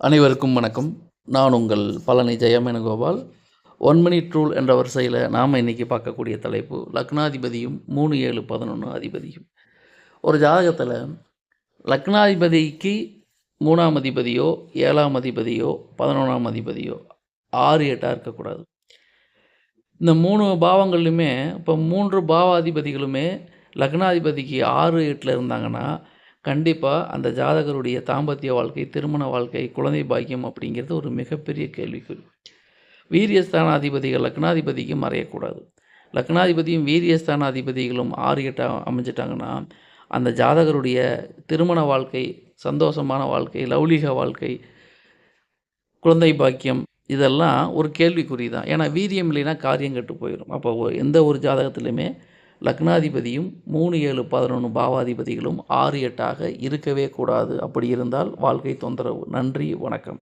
அனைவருக்கும் வணக்கம். நான் உங்கள் Palani Jayamenagopal. One minute rule என்ற வரிசையில் நாம் இன்றைக்கி பார்க்கக்கூடிய தலைப்பு லக்னாதிபதியும் மூணு ஏழு பதினொன்று அதிபதியும். ஒரு ஜாதகத்தில் லக்னாதிபதிக்கு மூணாம் அதிபதியோ ஏழாம் அதிபதியோ பதினொன்றாம் அதிபதியோ ஆறு எட்டாக இருக்கக்கூடாது. இந்த மூணு பாவங்கள்லையுமே இப்போ மூன்று பாவாதிபதிகளுமே லக்னாதிபதிக்கு ஆறு எட்டில் இருந்தாங்கன்னா கண்டிப்பாக அந்த ஜாதகருடைய தாம்பத்திய வாழ்க்கை திருமண வாழ்க்கை குழந்தை பாக்கியம் அப்படிங்கிறது ஒரு மிகப்பெரிய கேள்விக்குறி. வீரியஸ்தானாதிபதிகள் லக்னாதிபதிக்கு மறையக்கூடாது. லக்னாதிபதியும் வீரியஸ்தானாதிபதிகளும் ஆறு எட்டாக அமைஞ்சிட்டாங்கன்னா அந்த ஜாதகருடைய திருமண வாழ்க்கை சந்தோஷமான வாழ்க்கை லௌலிக வாழ்க்கை குழந்தை பாக்கியம் இதெல்லாம் ஒரு கேள்விக்குறி தான். ஏன்னா வீரியம் இல்லைன்னா காரியம் கெட்டு போயிடும் அப்போ எந்த ஒரு ஜாதகத்துலையுமே லக்னாதிபதியும் மூணு ஏழு பதினொன்று பாவாதிபதிகளும் ஆறு எட்டாக இருக்கவே கூடாது. அப்படி இருந்தால் வாழ்க்கை தொந்தரவு. நன்றி. வணக்கம்.